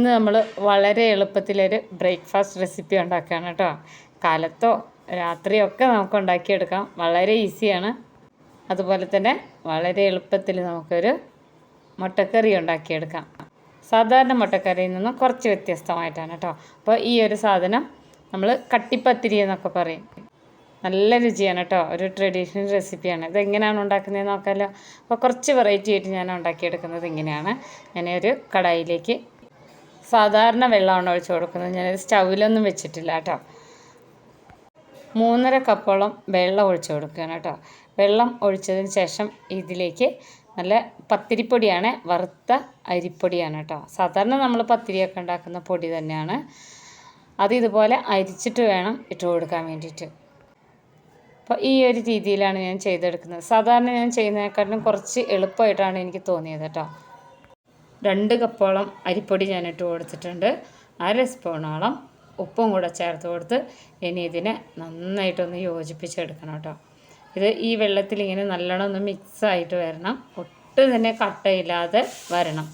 ഇന്ന് നമ്മൾ വളരെ എളുപ്പത്തിലൊരു ബ്രേക്ക്ഫാസ്റ്റ് റെസിപ്പി ഉണ്ടാക്കുകയാണ് കേട്ടോ. കാലത്തോ രാത്രിയോ ഒക്കെ നമുക്ക് ഉണ്ടാക്കിയെടുക്കാം. വളരെ ഈസിയാണ്. അതുപോലെ തന്നെ വളരെ എളുപ്പത്തിൽ നമുക്കൊരു മുട്ടക്കറി ഉണ്ടാക്കിയെടുക്കാം. സാധാരണ മുട്ടക്കറിയിൽ നിന്നും കുറച്ച് വ്യത്യസ്തമായിട്ടാണ് കേട്ടോ. അപ്പോൾ ഈ ഒരു സാധനം നമ്മൾ കട്ടിപ്പത്തിരി എന്നൊക്കെ പറയും. നല്ല രുചിയാണ് കേട്ടോ. ഒരു ട്രഡീഷണൽ റെസിപ്പിയാണ്. ഇതെങ്ങനെയാണ് ഉണ്ടാക്കുന്നത് നോക്കാമല്ലോ അപ്പോൾ കുറച്ച് വെറൈറ്റി ആയിട്ട് ഞാൻ ഉണ്ടാക്കിയെടുക്കുന്നത് ഇങ്ങനെയാണ്. ഞാൻ ഒരു കടായിലേക്ക് സാധാരണ വെള്ളമാണ് ഒഴിച്ച് കൊടുക്കുന്നത്. ഞാനത് സ്റ്റൗവിലൊന്നും വെച്ചിട്ടില്ല കേട്ടോ. മൂന്നര കപ്പോളം വെള്ളം ഒഴിച്ച് കൊടുക്കുകയാണ് കേട്ടോ. വെള്ളം ഒഴിച്ചതിന് ശേഷം ഇതിലേക്ക് നല്ല പത്തിരിപ്പൊടിയാണ് വറുത്ത അരിപ്പൊടിയാണ് കേട്ടോ. സാധാരണ നമ്മൾ പത്തിരിയൊക്കെ ഉണ്ടാക്കുന്ന പൊടി തന്നെയാണ്. അത് ഇതുപോലെ അരിച്ചിട്ട് വേണം ഇട്ട് കൊടുക്കാൻ വേണ്ടിയിട്ട്. അപ്പോൾ ഈ ഒരു രീതിയിലാണ് ഞാൻ ചെയ്തെടുക്കുന്നത്. സാധാരണ ഞാൻ ചെയ്യുന്നതിനെക്കാട്ടിലും കുറച്ച് എളുപ്പമായിട്ടാണ് എനിക്ക് തോന്നിയത് കേട്ടോ. രണ്ട് കപ്പോളം അരിപ്പൊടി ഞാനിട്ട് കൊടുത്തിട്ടുണ്ട്. അര സ്പൂണോളം ഉപ്പും കൂടെ ചേർത്ത് കൊടുത്ത് ഇനി ഇതിനെ നന്നായിട്ടൊന്ന് യോജിപ്പിച്ചെടുക്കണം കേട്ടോ. ഇത് ഈ വെള്ളത്തിൽ ഇങ്ങനെ നല്ലോണം ഒന്ന് മിക്സായിട്ട് വരണം. ഒട്ടും തന്നെ കട്ടയില്ലാതെ വരണം.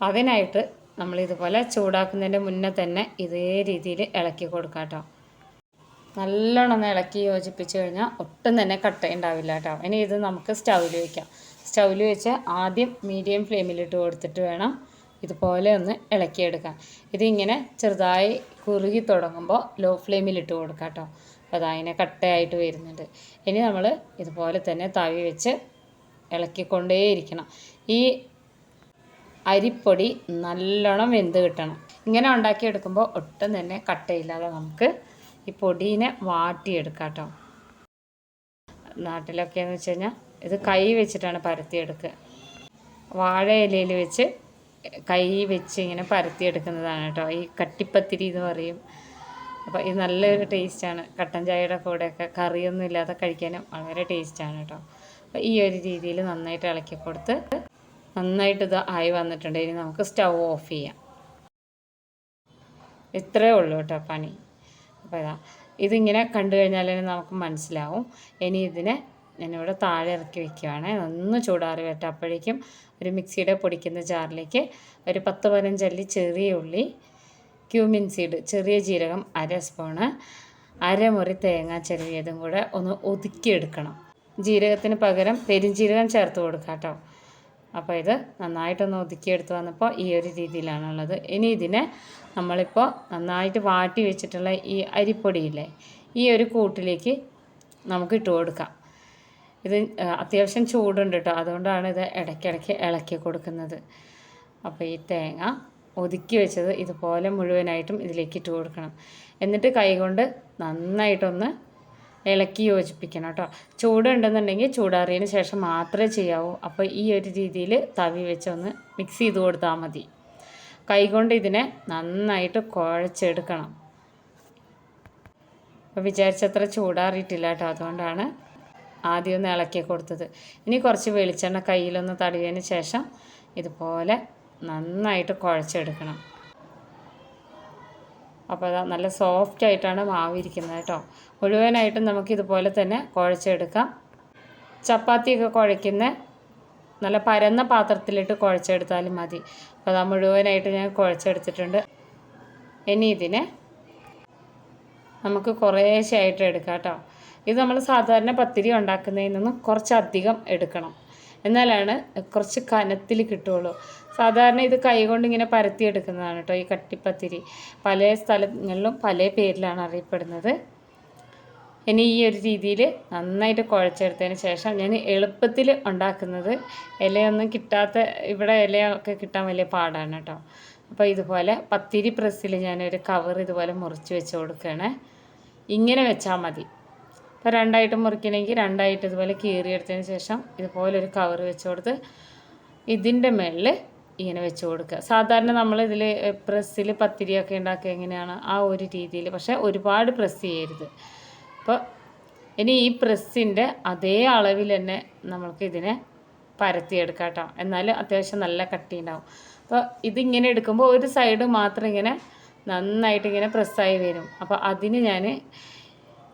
അതിനായിട്ട് നമ്മൾ ഇതുപോലെ ചൂടാക്കുന്നതിന്റെ മുന്നേ തന്നെ ഇതേ രീതിയിൽ ഇളക്കി കൊടുക്കാം കേട്ടോ. നല്ലോണം ഒന്ന് ഇളക്കി യോജിപ്പിച്ച് കഴിഞ്ഞാൽ ഒട്ടും തന്നെ കട്ട ഉണ്ടാവില്ല കേട്ടോ. ഇനി ഇത് നമുക്ക് സ്റ്റൗവിൽ വയ്ക്കാം സ്റ്റൗവിൽ വെച്ച് ആദ്യം മീഡിയം ഫ്ലെയിമിലിട്ട് കൊടുത്തിട്ട് വേണം ഇതുപോലെ ഒന്ന് ഇളക്കിയെടുക്കാം ഇതിങ്ങനെ ചെറുതായി കുറുകി തുടങ്ങുമ്പോൾ ലോ ഫ്ലെയിമിലിട്ട് കൊടുക്കാം കേട്ടോ. അപ്പോൾ അതതിനെ കട്ടയായിട്ട് വരുന്നുണ്ട്. ഇനി നമ്മൾ ഇതുപോലെ തന്നെ തവി വെച്ച് ഇളക്കിക്കൊണ്ടേയിരിക്കണം. ഈ അരിപ്പൊടി നല്ലോണം വെന്ത് കിട്ടണം. ഇങ്ങനെ ഉണ്ടാക്കിയെടുക്കുമ്പോൾ ഒട്ടും തന്നെ കട്ടയില്ലാതെ നമുക്ക് ഈ പൊടീനെ വാട്ടിയെടുക്കാം കേട്ടോ. നാട്ടിലൊക്കെയെന്ന് വെച്ച് കഴിഞ്ഞാൽ ഇത് കൈ വെച്ചിട്ടാണ് പരത്തിയെടുക്കുക. വാഴ ഇലയിൽ വെച്ച് കൈ വെച്ച് ഇങ്ങനെ പരത്തിയെടുക്കുന്നതാണ് കേട്ടോ. ഈ കട്ടിപ്പത്തിരി എന്ന് പറയും. അപ്പോൾ ഇത് നല്ലൊരു ടേസ്റ്റാണ്. കട്ടൻ ചായയുടെ കൂടെയൊക്കെ കറിയൊന്നും ഇല്ലാതെ കഴിക്കാനും വളരെ ടേസ്റ്റാണ് കേട്ടോ. അപ്പോൾ ഈ ഒരു രീതിയിൽ നന്നായിട്ട് ഇളക്കി കൊടുത്ത് നന്നായിട്ട് ഇത് ആയി വന്നിട്ടുണ്ട്. ഇനി നമുക്ക് സ്റ്റൗ ഓഫ് ചെയ്യാം. ഇത്രയേ ഉള്ളൂ കേട്ടോ പണി. അപ്പോൾ ഇതാ ഇതിങ്ങനെ കണ്ടു കഴിഞ്ഞാൽ നമുക്ക് മനസ്സിലാവും. ഇനി ഇതിനെ ഞാനിവിടെ താഴെ ഇറക്കി വെക്കുകയാണ് ഒന്ന് ചൂടാറി വരട്ടെ അപ്പോഴേക്കും ഒരു മിക്സിയുടെ പൊടിക്കുന്ന ജാറിലേക്ക് ഒരു പത്ത് പതിനഞ്ചല്ലി ചെറിയ ഉള്ളി ക്യൂമിൻ സീഡ് ചെറിയ ജീരകം അര സ്പൂണ് അരമുറി തേങ്ങ ചെറിയതും കൂടെ ഒന്ന് ഒതുക്കിയെടുക്കണം. ജീരകത്തിന് പകരം പെരുംജീരകം ചേർത്ത് കൊടുക്കാം കേട്ടോ. അപ്പോൾ ഇത് നന്നായിട്ടൊന്ന് ഒതുക്കിയെടുത്ത് വന്നപ്പോൾ ഈ ഒരു രീതിയിലാണുള്ളത്. ഇനി ഇതിനെ നമ്മളിപ്പോൾ നന്നായിട്ട് വാട്ടി വെച്ചിട്ടുള്ള ഈ അരിപ്പൊടിയില്ലേ ഈ ഒരു കൂട്ടിലേക്ക് നമുക്ക് ഇട്ട് കൊടുക്കാം. ഇത് അത്യാവശ്യം ചൂടുണ്ട് കേട്ടോ അതുകൊണ്ടാണ് ഇത് ഇടയ്ക്കിടയ്ക്ക് ഇളക്കി കൊടുക്കുന്നത്. അപ്പോൾ ഈ തേങ്ങ ഒതുക്കി വെച്ചത് ഇതുപോലെ മുഴുവനായിട്ടും ഇതിലേക്ക് ഇട്ട് കൊടുക്കണം. എന്നിട്ട് കൈകൊണ്ട് നന്നായിട്ടൊന്ന് ഇളക്കി യോജിപ്പിക്കണം കേട്ടോ ചൂടുണ്ടെന്നുണ്ടെങ്കിൽ ചൂടാറിയതിന് ശേഷം മാത്രമേ ചെയ്യാവൂ. അപ്പോൾ ഈ ഒരു രീതിയിൽ തവി വെച്ചൊന്ന് മിക്സ് ചെയ്ത് കൊടുത്താൽ മതി. കൈകൊണ്ട് ഇതിനെ നന്നായിട്ട് കുഴച്ചെടുക്കണം. അപ്പോൾ വിചാരിച്ചത്ര ചൂടാറിയിട്ടില്ല കേട്ടോ അതുകൊണ്ടാണ് ആദ്യം ഒന്ന് ഇളക്കി കൊടുത്തത്. ഇനി കുറച്ച് വെളിച്ചെണ്ണ കയ്യിലൊന്ന് തടവിയതിന് ശേഷം ഇതുപോലെ നന്നായിട്ട് കുഴച്ചെടുക്കണം. അപ്പോൾ അതാ നല്ല സോഫ്റ്റ് ആയിട്ടാണ് മാവ് ഇരിക്കുന്നത് കേട്ടോ. മുഴുവനായിട്ടും നമുക്ക് ഇതുപോലെ തന്നെ കുഴച്ചെടുക്കാം. ചപ്പാത്തിയൊക്കെ കുഴയ്ക്കുന്ന നല്ല പരന്ന പാത്രത്തിലിട്ട് കുഴച്ചെടുത്താലും മതി. അപ്പോൾ അതാ മുഴുവനായിട്ട് ഞാൻ കുഴച്ചെടുത്തിട്ടുണ്ട്. ഇനി ഇതിനെ നമുക്ക് കുറേശ്ശായിട്ട് എടുക്കാം കേട്ടോ. ഇത് നമ്മൾ സാധാരണ പത്തിരി ഉണ്ടാക്കുന്നതിൽ നിന്നും കുറച്ചധികം എടുക്കണം. എന്നാലാണ് കുറച്ച് കനത്തിൽ കിട്ടുകയുള്ളൂ. സാധാരണ ഇത് കൈകൊണ്ട് ഇങ്ങനെ പരത്തിയെടുക്കുന്നതാണ് കേട്ടോ ഈ കട്ടിപ്പത്തിരി. പല സ്ഥലങ്ങളിലും പല പേരിലാണ് അറിയപ്പെടുന്നത്. ഇനി ഈ ഒരു രീതിയിൽ നന്നായിട്ട് കുഴച്ചെടുത്തതിന് ശേഷം ഞാൻ എളുപ്പത്തിൽ ഉണ്ടാക്കുന്നത് ഇലയൊന്നും കിട്ടാത്ത ഇവിടെ ഇലയൊക്കെ കിട്ടാൻ വലിയ പാടാണ് കേട്ടോ. അപ്പോൾ ഇതുപോലെ പത്തിരി പ്രസ്സിൽ ഞാനൊരു കവർ ഇതുപോലെ മുറിച്ച് വെച്ച് കൊടുക്കുകയാണ്. ഇങ്ങനെ വെച്ചാൽ മതി. അപ്പോൾ രണ്ടായിട്ട് മുറിക്കണമെങ്കിൽ രണ്ടായിട്ട് ഇതുപോലെ കീറിയെടുത്തതിന് ശേഷം ഇതുപോലെ ഒരു കവർ വെച്ച് കൊടുത്ത് ഇതിന്റെ മേളിൽ ഇങ്ങനെ വെച്ച് കൊടുക്കുക. സാധാരണ നമ്മൾ ഇതിൽ പ്രസ്സിൽ പത്തിരിയൊക്കെ ഉണ്ടാക്കുക എങ്ങനെയാണ്? ആ ഒരു രീതിയിൽ പക്ഷേ ഒരുപാട് പ്രസ് ചെയ്യരുത്. അപ്പോൾ ഇനി ഈ പ്രസ്സിന്റെ അതേ അളവിൽ തന്നെ നമ്മൾക്ക് ഇതിനെ പരത്തിയെടുക്കാം കേട്ടോ. എന്നാൽ അത്യാവശ്യം നല്ല കട്ടി ഉണ്ടാവും അപ്പോൾ ഇതിങ്ങനെ എടുക്കുമ്പോൾ ഒരു സൈഡ് മാത്രം ഇങ്ങനെ നന്നായിട്ട് ഇങ്ങനെ പ്രസ്സായി വരും. അപ്പോൾ അതിന് ഞാൻ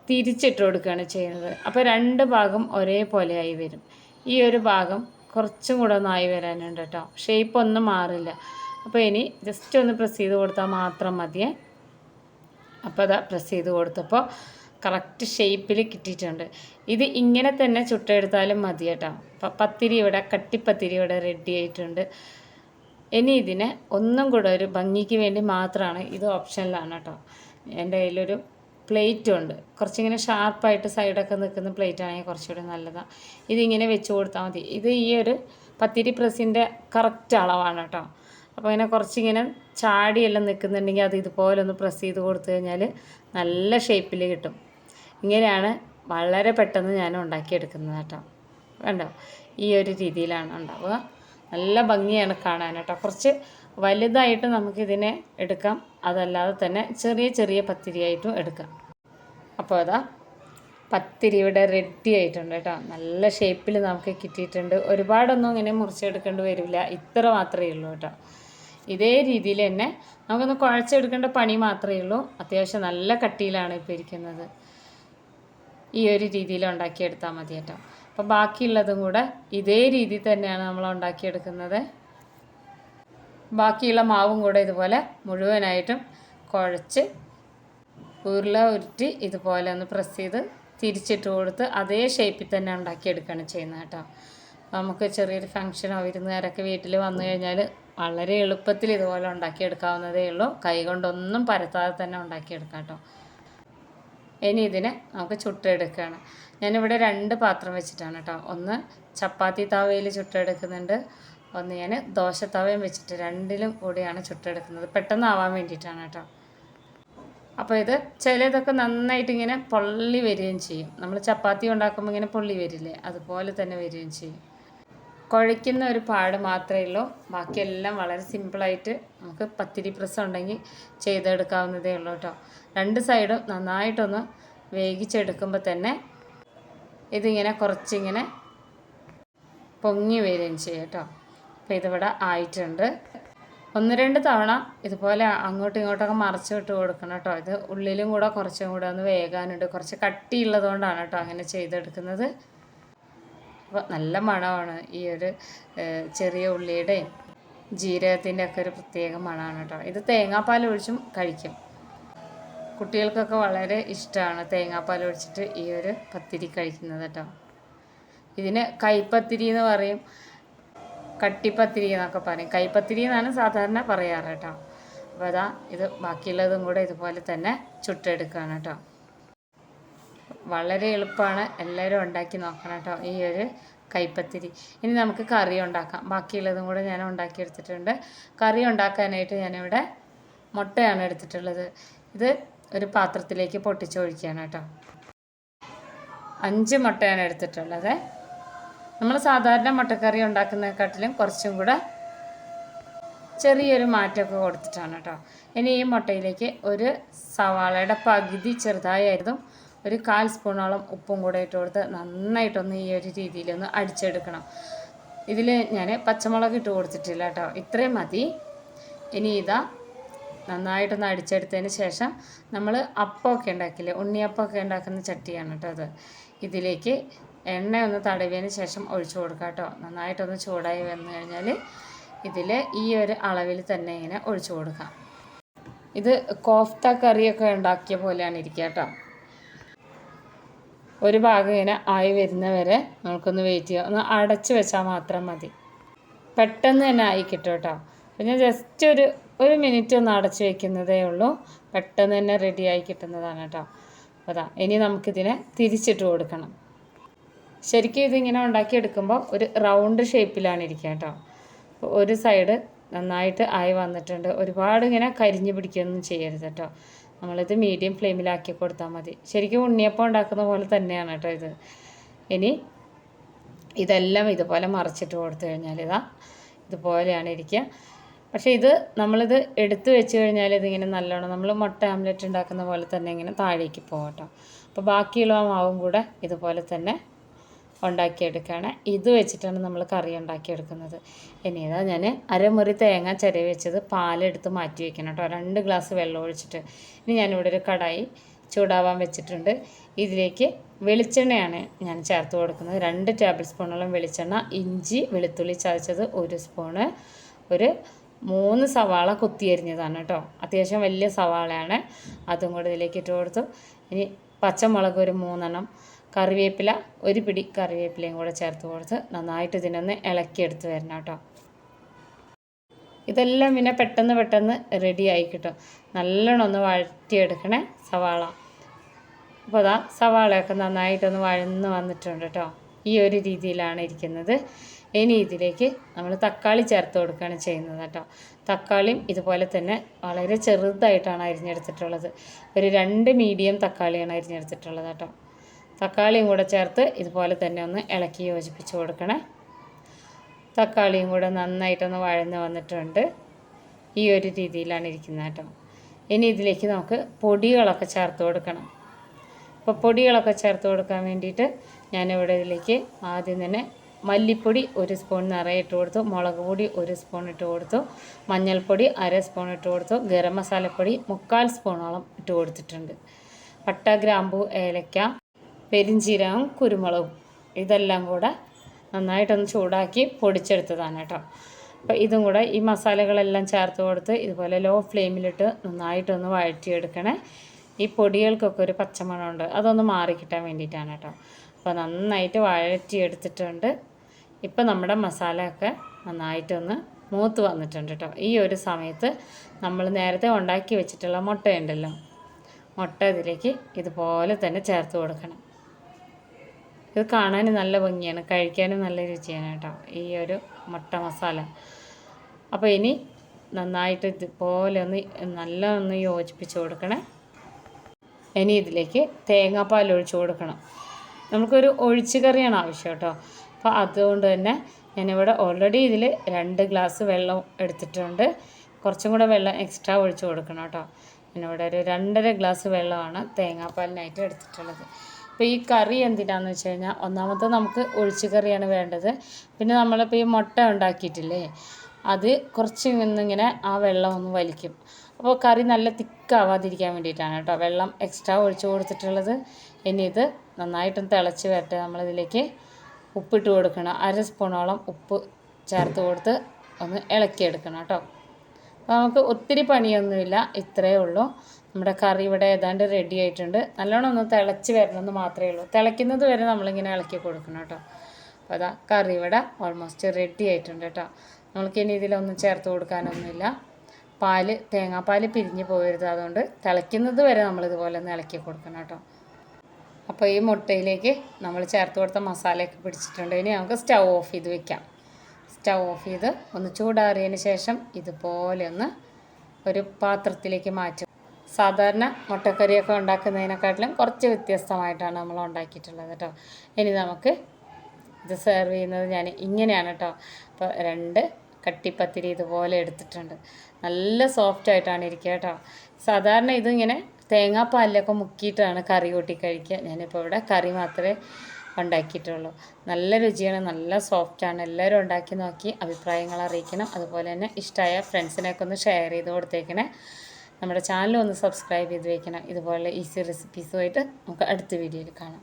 തിരിച്ചിട്ട് കൊടുക്കുകയാണ് ചെയ്യുന്നത്. അപ്പോൾ രണ്ട് ഭാഗം ഒരേപോലെ ആയി വരും. ഈ ഒരു ഭാഗം കുറച്ചും കൂടെ ഒന്നായി വരാനുണ്ട് കേട്ടോ. ഷേപ്പ് ഒന്നും മാറില്ല. അപ്പോൾ ഇനി ജസ്റ്റ് ഒന്ന് പ്രസ് ചെയ്ത് കൊടുത്താൽ മാത്രം മതിയേ. അപ്പോൾ അതാ പ്രസ് ചെയ്ത് കൊടുത്തപ്പോൾ കറക്റ്റ് ഷേപ്പിൽ കിട്ടിയിട്ടുണ്ട്. ഇത് ഇങ്ങനെ തന്നെ ചുട്ടെടുത്താലും മതി കേട്ടോ. അപ്പം പത്തിരി ഇവിടെ കട്ടിപ്പത്തിരി ഇവിടെ റെഡി ആയിട്ടുണ്ട്. ഇനി ഇതിനെ ഒന്നും കൂടെ ഒരു ഭംഗിക്ക് വേണ്ടി മാത്രമാണ് ഇത് ഓപ്ഷനിലാണ് കേട്ടോ. എന്റെ കയ്യിലൊരു പ്ലേറ്റും ഉണ്ട് കുറച്ചിങ്ങനെ ഷാർപ്പായിട്ട് സൈഡൊക്കെ നിൽക്കുന്ന പ്ലേറ്റ് ആണെങ്കിൽ കുറച്ചുകൂടി നല്ലതാണ് ഇതിങ്ങനെ വെച്ച് കൊടുത്താൽ മതി. ഇത് ഈ ഒരു പത്തിരി പ്രസ്സിന്റെ കറക്റ്റ് അളവാണ് കേട്ടോ. അപ്പോൾ ഇങ്ങനെ കുറച്ചിങ്ങനെ ചാടിയെല്ലാം നിൽക്കുന്നുണ്ടെങ്കിൽ അത് ഇതുപോലെ ഒന്ന് പ്രസ് ചെയ്ത് കൊടുത്തു കഴിഞ്ഞാൽ നല്ല ഷേപ്പിൽ കിട്ടും. ഇങ്ങനെയാണ് വളരെ പെട്ടെന്ന് ഞാൻ ഉണ്ടാക്കിയെടുക്കുന്നത് കേട്ടോ. കണ്ടോ? ഈ ഒരു രീതിയിലാണ് ഉണ്ടാവുക. നല്ല ഭംഗിയാണ് കാണാൻ കേട്ടോ. കുറച്ച് വലുതായിട്ട് നമുക്കിതിനെ എടുക്കാം. അതല്ലാതെ തന്നെ ചെറിയ ചെറിയ പത്തിരിയായിട്ടും എടുക്കാം. അപ്പോൾ അതാ പത്തിരി ഇവിടെ റെഡി ആയിട്ടുണ്ട് കേട്ടോ. നല്ല ഷേപ്പിൽ നമുക്ക് കിട്ടിയിട്ടുണ്ട്. ഒരുപാടൊന്നും ഇങ്ങനെ മുറിച്ചെടുക്കേണ്ടി വരില്ല. ഇത്ര മാത്രമേ ഉള്ളൂ കേട്ടോ. ഇതേ രീതിയിൽ തന്നെ നമുക്കൊന്ന് കുഴച്ചെടുക്കേണ്ട പണി മാത്രമേ ഉള്ളൂ. അത്യാവശ്യം നല്ല കട്ടിയിലാണ് ഇപ്പോൾ ഇരിക്കുന്നത്. ഈ ഒരു രീതിയിൽ ഉണ്ടാക്കിയെടുത്താൽ മതി കേട്ടോ. അപ്പോൾ ബാക്കിയുള്ളതും കൂടെ ഇതേ രീതിയിൽ തന്നെയാണ് നമ്മൾ ഉണ്ടാക്കിയെടുക്കുന്നത്. ബാക്കിയുള്ള മാവും കൂടെ ഇതുപോലെ മുഴുവനായിട്ടും കുഴച്ച് ഉരുള ഉരുട്ടി ഇതുപോലെ ഒന്ന് പ്രസ് ചെയ്ത് തിരിച്ചിട്ട് കൊടുത്ത് അതേ ഷേപ്പിൽ തന്നെ ഉണ്ടാക്കിയെടുക്കുകയാണ് ചെയ്യുന്നത് കേട്ടോ. നമുക്ക് ചെറിയൊരു ഫംഗ്ഷനോ വിരുന്നുകാരൊക്കെ വീട്ടിൽ വന്നു കഴിഞ്ഞാൽ വളരെ എളുപ്പത്തിൽ ഇതുപോലെ ഉണ്ടാക്കിയെടുക്കാവുന്നതേ ഉള്ളൂ. കൈ കൊണ്ടൊന്നും പരത്താതെ തന്നെ ഉണ്ടാക്കിയെടുക്കാം കേട്ടോ. ഇനി ഇതിനെ നമുക്ക് ചുട്ടെടുക്കുകയാണ്. ഞാനിവിടെ രണ്ട് പാത്രം വെച്ചിട്ടാണ് കേട്ടോ. ഒന്ന് ചപ്പാത്തി താവയിൽ ചുട്ടെടുക്കുന്നുണ്ട്. ഒന്ന് ഞാൻ ദോശത്തവയും വെച്ചിട്ട് രണ്ടിലും കൂടിയാണ് ചുട്ടെടുക്കുന്നത്. പെട്ടെന്ന് ആവാൻ വേണ്ടിയിട്ടാണ് കേട്ടോ. അപ്പോൾ ഇത് ചിലതൊക്കെ നന്നായിട്ട് ഇങ്ങനെ പൊള്ളി വരികയും ചെയ്യും. നമ്മൾ ചപ്പാത്തി ഉണ്ടാക്കുമ്പോൾ ഇങ്ങനെ പൊള്ളി വരില്ലേ അതുപോലെ തന്നെ വരികയും ചെയ്യും. കുഴയ്ക്കുന്ന ഒരു പാട് മാത്രമേ ഉള്ളൂ. ബാക്കിയെല്ലാം വളരെ സിമ്പിളായിട്ട് നമുക്ക് പത്തിരി പ്രസ് ഉണ്ടെങ്കിൽ ചെയ്തെടുക്കാവുന്നതേ ഉള്ളൂ കേട്ടോ. രണ്ട് സൈഡും നന്നായിട്ടൊന്ന് വേവിച്ചെടുക്കുമ്പോൾ തന്നെ ഇതിങ്ങനെ കുറച്ചിങ്ങനെ പൊങ്ങി വരികയും ചെയ്യും കേട്ടോ. അപ്പോൾ ഇതിവിടെ ആയിട്ടുണ്ട്. ഒന്ന് രണ്ട് തവണ ഇതുപോലെ അങ്ങോട്ടും ഇങ്ങോട്ടൊക്കെ മറച്ചു വിട്ട് കൊടുക്കണം കേട്ടോ ഇത് ഉള്ളിലും കൂടെ കുറച്ചും കൂടെ ഒന്ന് വേകാനുണ്ട്. കുറച്ച് കട്ടിയുള്ളതുകൊണ്ടാണ് കേട്ടോ അങ്ങനെ ചെയ്തെടുക്കുന്നത്. അപ്പോൾ നല്ല മണമാണ് ഈ ഒരു ചെറിയ ഉള്ളിയുടെയും ജീരകത്തിന്റെ ഒക്കെ ഒരു പ്രത്യേക മണമാണ് കേട്ടോ ഇത് തേങ്ങാപ്പാൽ ഒഴിച്ചും കഴിക്കും. കുട്ടികൾക്കൊക്കെ വളരെ ഇഷ്ടമാണ് തേങ്ങാപ്പാൽ ഒഴിച്ചിട്ട് ഈ ഒരു പത്തിരി കഴിക്കുന്നത് കേട്ടോ ഇതിന് കൈപ്പത്തിരി എന്ന് പറയും. കട്ടിപ്പത്തിരി എന്നൊക്കെ പറയും. കൈപ്പത്തിരി എന്നാണ് സാധാരണ പറയാറ് കേട്ടോ. അപ്പോൾ അതാ ഇത് ബാക്കിയുള്ളതും കൂടെ ഇതുപോലെ തന്നെ ചുട്ടെടുക്കുകയാണ് കേട്ടോ. വളരെ എളുപ്പമാണ് എല്ലാവരും ഉണ്ടാക്കി നോക്കണം കേട്ടോ ഈ ഒരു കൈപ്പത്തിരി. ഇനി നമുക്ക് കറി ഉണ്ടാക്കാം. ബാക്കിയുള്ളതും കൂടെ ഞാൻ ഉണ്ടാക്കി ഉണ്ടാക്കിയെടുത്തിട്ടുണ്ട് കറി ഉണ്ടാക്കാനായിട്ട് ഞാനിവിടെ മുട്ടയാണ് എടുത്തിട്ടുള്ളത്. ഇത് ഒരു പാത്രത്തിലേക്ക് പൊട്ടിച്ചൊഴിക്കുകയാണ് കേട്ടോ. അഞ്ച് മുട്ടയാണ് എടുത്തിട്ടുള്ളത്. നമ്മൾ സാധാരണ മുട്ടക്കറി ഉണ്ടാക്കുന്നതിനെക്കാട്ടിലും കുറച്ചും കൂടെ ചെറിയൊരു മാറ്റമൊക്കെ കൊടുത്തിട്ടാണ് കേട്ടോ. ഇനി ഈ മുട്ടയിലേക്ക് ഒരു സവാളയുടെ പകുതി ചെറുതായായിരുന്നു ഒരു കാൽ സ്പൂണോളം ഉപ്പും കൂടെ ഇട്ട് കൊടുത്ത് നന്നായിട്ടൊന്ന് ഈ ഒരു രീതിയിലൊന്ന് അടിച്ചെടുക്കണം. ഇതിൽ ഞാൻ പച്ചമുളക് ഇട്ട് കൊടുത്തിട്ടില്ല കേട്ടോ. ഇത്രയും മതി. ഇനി ഇതാ നന്നായിട്ടൊന്ന് അടിച്ചെടുത്തതിന് ശേഷം നമ്മൾ അപ്പമൊക്കെ ഉണ്ടാക്കില്ലേ? ഉണ്ണിയപ്പമൊക്കെ ഉണ്ടാക്കുന്ന ചട്ടിയാണ് കേട്ടോ അത്. ഇതിലേക്ക് എണ്ണ ഒന്ന് തടവിയതിന് ശേഷം ഒഴിച്ചു കൊടുക്കാം കേട്ടോ. നന്നായിട്ടൊന്ന് ചൂടായി വന്നു കഴിഞ്ഞാൽ ഇതിൽ ഈ ഒരു അളവിൽ തന്നെ ഇങ്ങനെ ഒഴിച്ചു കൊടുക്കാം. ഇത് കോഫ്ത കറിയൊക്കെ ഉണ്ടാക്കിയ പോലെയാണ് ഇരിക്കുക കേട്ടോ. ഒരു ഭാഗം ഇങ്ങനെ ആയി വരുന്നവരെ നമുക്കൊന്ന് വെയിറ്റ് ചെയ്യാം. ഒന്ന് അടച്ച് വെച്ചാൽ മാത്രം മതി. പെട്ടെന്ന് തന്നെ ആയി കിട്ടും കേട്ടോ. പിന്നെ ജസ്റ്റ് ഒരു ഒരു മിനിറ്റ് ഒന്ന് അടച്ച് വയ്ക്കുന്നതേ ഉള്ളൂ. പെട്ടെന്ന് തന്നെ റെഡി ആയി കിട്ടുന്നതാണ് കേട്ടോ. അപ്പോൾ ഇനി നമുക്കിതിനെ തിരിച്ചിട്ട് കൊടുക്കണം. ശരിക്കും ഇതിങ്ങനെ ഉണ്ടാക്കിയെടുക്കുമ്പോൾ ഒരു റൗണ്ട് ഷേപ്പിലാണ് ഇരിക്കുക കേട്ടോ. ഒരു സൈഡ് നന്നായിട്ട് ആയി വന്നിട്ടുണ്ട്. ഒരുപാട് ഇങ്ങനെ കരിഞ്ഞ് പിടിക്കുകയൊന്നും ചെയ്യരുത് കേട്ടോ. നമ്മളിത് മീഡിയം ഫ്ലെയിമിലാക്കി കൊടുത്താൽ മതി. ശരിക്കും ഉണ്ണിയപ്പം ഉണ്ടാക്കുന്ന പോലെ തന്നെയാണ് കേട്ടോ ഇത്. ഇനി ഇതെല്ലാം ഇതുപോലെ മറിച്ചിട്ട് കൊടുത്തു കഴിഞ്ഞാൽ ഇതാ ഇതുപോലെയാണ് ഇരിക്കുക. പക്ഷേ ഇത് നമ്മളിത് എടുത്തു വെച്ച് കഴിഞ്ഞാൽ ഇതിങ്ങനെ നല്ലോണം നമ്മൾ മുട്ട ആംലെറ്റ് ഉണ്ടാക്കുന്ന പോലെ തന്നെ ഇങ്ങനെ താഴേക്ക് പോകട്ടോ അപ്പോൾ ബാക്കിയുള്ള മാവും കൂടെ ഇതുപോലെ തന്നെ ഉണ്ടാക്കിയെടുക്കുകയാണ്. ഇത് വെച്ചിട്ടാണ് നമ്മൾ കറി ഉണ്ടാക്കിയെടുക്കുന്നത്. ഇനി ഇതാ ഞാൻ അരമുറി തേങ്ങ ചിരവി വെച്ചത് പാലെടുത്ത് മാറ്റി വെക്കണം കേട്ടോ. രണ്ട് ഗ്ലാസ് വെള്ളം ഒഴിച്ചിട്ട്. ഇനി ഞാനിവിടെ ഒരു കടായി ചൂടാവാൻ വെച്ചിട്ടുണ്ട്. ഇതിലേക്ക് വെളിച്ചെണ്ണയാണ് ഞാൻ ചേർത്ത് കൊടുക്കുന്നത്. രണ്ട് ടേബിൾ സ്പൂണോളം വെളിച്ചെണ്ണ ഇഞ്ചി വെളുത്തുള്ളി ചതച്ചത് ഒരു സ്പൂണ്. ഒരു മൂന്ന് സവാള കൊത്തിയരിഞ്ഞതാണ് കേട്ടോ. അത്യാവശ്യം വലിയ സവാളയാണ്. അതും കൂടെ ഇതിലേക്ക് ഇട്ട് കൊടുത്തു. ഇനി പച്ചമുളക് ഒരു മൂന്നെണ്ണം. കറിവേപ്പില ഒരു പിടി കറിവേപ്പിലയും കൂടെ ചേർത്ത് കൊടുത്ത് നന്നായിട്ട് ഇതിനൊന്ന് ഇളക്കിയെടുത്ത് വരണം കേട്ടോ. ഇതെല്ലാം പിന്നെ പെട്ടെന്ന് പെട്ടെന്ന് റെഡി ആയി കിട്ടും. നല്ലോണം ഒന്ന് വഴറ്റിയെടുക്കണേ സവാള. അപ്പോൾ അതാ സവാളയൊക്കെ നന്നായിട്ടൊന്ന് വഴന്ന് വന്നിട്ടുണ്ട് കേട്ടോ. ഈ ഒരു രീതിയിലാണ് ഇരിക്കുന്നത്. ഇനി ഇതിലേക്ക് നമ്മൾ തക്കാളി ചേർത്ത് കൊടുക്കുകയാണ് ചെയ്യുന്നത് കേട്ടോ. തക്കാളിയും ഇതുപോലെ തന്നെ വളരെ ചെറുതായിട്ടാണ് അരിഞ്ഞെടുത്തിട്ടുള്ളത്. ഒരു രണ്ട് മീഡിയം തക്കാളിയാണ് അരിഞ്ഞെടുത്തിട്ടുള്ളത് കേട്ടോ. തക്കാളിയും കൂടെ ചേർത്ത് ഇതുപോലെ തന്നെ ഒന്ന് ഇളക്കി യോജിപ്പിച്ച് കൊടുക്കണേ. തക്കാളിയും കൂടെ നന്നായിട്ടൊന്ന് വഴന്ന് വന്നിട്ടുണ്ട്. ഈ ഒരു രീതിയിലാണ് ഇരിക്കുന്നത് കേട്ടോ. ഇനി ഇതിലേക്ക് നമുക്ക് പൊടികളൊക്കെ ചേർത്ത് കൊടുക്കണം. അപ്പോൾ പൊടികളൊക്കെ ചേർത്ത് കൊടുക്കാൻ വേണ്ടിയിട്ട് ഞാനിവിടെ ഇതിലേക്ക് ആദ്യം തന്നെ മല്ലിപ്പൊടി ഒരു സ്പൂൺ നിറയെ ഇട്ട് കൊടുത്തു. മുളക് പൊടി ഒരു സ്പൂൺ ഇട്ട് കൊടുത്തു. മഞ്ഞൾപ്പൊടി അര സ്പൂൺ ഇട്ട് കൊടുത്തു. ഗരം മസാലപ്പൊടി മുക്കാൽ സ്പൂണോളം ഇട്ട് കൊടുത്തിട്ടുണ്ട്. പട്ട ഗ്രാമ്പു ഏലക്ക പെരിഞ്ചീരകം കുരുമുളകും ഇതെല്ലാം കൂടെ നന്നായിട്ടൊന്ന് ചൂടാക്കി പൊടിച്ചെടുത്തതാണ് കേട്ടോ. അപ്പോൾ ഇതും കൂടെ ഈ മസാലകളെല്ലാം ചേർത്ത് കൊടുത്ത് ഇതുപോലെ ലോ ഫ്ലെയിമിലിട്ട് നന്നായിട്ടൊന്ന് വഴറ്റിയെടുക്കണേ. ഈ പൊടികൾക്കൊക്കെ ഒരു പച്ചമണമുണ്ട്. അതൊന്ന് മാറിക്കിട്ടാൻ വേണ്ടിയിട്ടാണ് കേട്ടോ. അപ്പോൾ നന്നായിട്ട് വഴറ്റിയെടുത്തിട്ടുണ്ട്. ഇപ്പോൾ നമ്മുടെ മസാലയൊക്കെ നന്നായിട്ടൊന്ന് മൂത്ത് വന്നിട്ടുണ്ട് കേട്ടോ. ഈ ഒരു സമയത്ത് നമ്മൾ നേരത്തെ ഉണ്ടാക്കി വെച്ചിട്ടുള്ള മുട്ടയുണ്ടല്ലോ. മുട്ട ഇതിലേക്ക് ഇതുപോലെ തന്നെ ചേർത്ത് കൊടുക്കണം. ഇത് കാണാൻ നല്ല ഭംഗിയാണ്. കഴിക്കാനും നല്ല രുചിയാണ് കേട്ടോ. ഈ ഒരു മുട്ട മസാല. അപ്പോൾ ഇനി നന്നായിട്ട് ഇതുപോലെ ഒന്ന് നല്ല ഒന്ന് യോജിപ്പിച്ച് കൊടുക്കണേ. ഇനി ഇതിലേക്ക് തേങ്ങാപ്പാൽ ഒഴിച്ച് കൊടുക്കണം. നമുക്കൊരു ഒഴിച്ച് കറിയാണ് ആവശ്യം കേട്ടോ. അപ്പോൾ അതുകൊണ്ട് തന്നെ ഞാനിവിടെ ഓൾറെഡി ഇതിൽ രണ്ട് ഗ്ലാസ് വെള്ളം എടുത്തിട്ടുണ്ട്. കുറച്ചും കൂടെ വെള്ളം എക്സ്ട്രാ ഒഴിച്ച് കൊടുക്കണം കേട്ടോ. ഞാനിവിടെ ഒരു രണ്ടര ഗ്ലാസ് വെള്ളമാണ് തേങ്ങാപ്പാലിനായിട്ട് എടുത്തിട്ടുള്ളത്. അപ്പോൾ ഈ കറി എന്തിനാന്ന് വെച്ച് കഴിഞ്ഞാൽ ഒന്നാമത്തെ നമുക്ക് ഒഴിച്ചു കറിയാണ് വേണ്ടത്. പിന്നെ നമ്മളിപ്പോൾ ഈ മുട്ട ഉണ്ടാക്കിയിട്ടില്ലേ അത് കുറച്ച് നിന്നിങ്ങനെ ആ വെള്ളം ഒന്ന് വലിക്കും. അപ്പോൾ കറി നല്ല തിക്കാവാതിരിക്കാൻ വേണ്ടിയിട്ടാണ് കേട്ടോ വെള്ളം എക്സ്ട്രാ ഒഴിച്ചു കൊടുത്തിട്ടുള്ളത്. ഇനി ഇത് നന്നായിട്ടും തിളച്ച് വരട്ടെ നമ്മളിതിലേക്ക് ഉപ്പിട്ട് കൊടുക്കണം. അര സ്പൂണോളം ഉപ്പ് ചേർത്ത് കൊടുത്ത് ഒന്ന് ഇളക്കിയെടുക്കണം കേട്ടോ. അപ്പോൾ നമുക്ക് ഒത്തിരി പണിയൊന്നുമില്ല ഇത്രയേ ഉള്ളൂ. നമ്മുടെ കറി ഇവിടെ ഏതാണ്ട് റെഡി ആയിട്ടുണ്ട്. നല്ലോണം ഒന്ന് തിളച്ച് വരണമെന്ന് മാത്രമേ ഉള്ളൂ. തിളയ്ക്കുന്നത് വരെ നമ്മളിങ്ങനെ ഇളക്കി കൊടുക്കണം കേട്ടോ. അപ്പോൾ അതാ കറി ഇവിടെ ഓൾമോസ്റ്റ് റെഡി ആയിട്ടുണ്ട് കേട്ടോ. നമ്മൾക്കിനി ഇതിലൊന്നും ചേർത്ത് കൊടുക്കാനൊന്നുമില്ല. പാൽ തേങ്ങാപ്പാൽ പിരിഞ്ഞ് പോകരുത്. അതുകൊണ്ട് തിളയ്ക്കുന്നത് വരെ നമ്മളിതുപോലെ ഒന്ന് ഇളക്കി കൊടുക്കണം കേട്ടോ. അപ്പോൾ ഈ മുട്ടയിലേക്ക് നമ്മൾ ചേർത്ത് കൊടുത്ത മസാലയൊക്കെ പിടിച്ചിട്ടുണ്ട്. ഇനി നമുക്ക് സ്റ്റൗ ഓഫ് ചെയ്ത് വെക്കാം. സ്റ്റൗ ഓഫ് ചെയ്ത് ഒന്ന് ചൂടാറിയതിന് ശേഷം ഇതുപോലെ ഒന്ന് ഒരു പാത്രത്തിലേക്ക് മാറ്റും സാധാരണ മുട്ടക്കറിയൊക്കെ ഉണ്ടാക്കുന്നതിനെക്കാട്ടിലും കുറച്ച് വ്യത്യസ്തമായിട്ടാണ് നമ്മൾ ഉണ്ടാക്കിയിട്ടുള്ളത് കേട്ടോ. ഇനി നമുക്ക് ഇത് സെർവ് ചെയ്യുന്നത് ഞാൻ ഇങ്ങനെയാണ് കേട്ടോ. അപ്പോൾ രണ്ട് കട്ടിപ്പത്തിരി ഇതുപോലെ എടുത്തിട്ടുണ്ട്. നല്ല സോഫ്റ്റ് ആയിട്ടാണ് ഇരിക്കുക കേട്ടോ. സാധാരണ ഇതിങ്ങനെ തേങ്ങാപ്പാലിലൊക്കെ മുക്കിയിട്ടാണ് കറി കൂട്ടി കഴിക്കുക. ഞാനിപ്പോൾ ഇവിടെ കറി മാത്രമേ ഉണ്ടാക്കിയിട്ടുള്ളൂ. നല്ല രുചിയാണ് നല്ല സോഫ്റ്റാണ് എല്ലാവരും ഉണ്ടാക്കി നോക്കി അഭിപ്രായങ്ങൾ അറിയിക്കണം. അതുപോലെ തന്നെ ഇഷ്ടമായ ഫ്രണ്ട്സിനെയൊക്കെ ഒന്ന് ഷെയർ ചെയ്ത് കൊടുത്തേക്കണേ. നമ്മുടെ ചാനൽ ഒന്ന് സബ്സ്ക്രൈബ് ചെയ്ത് വയ്ക്കണം ഇതുപോലെ ഈസി റെസിപ്പീസുമായിട്ട് നമുക്ക് അടുത്ത വീഡിയോയിൽ കാണാം.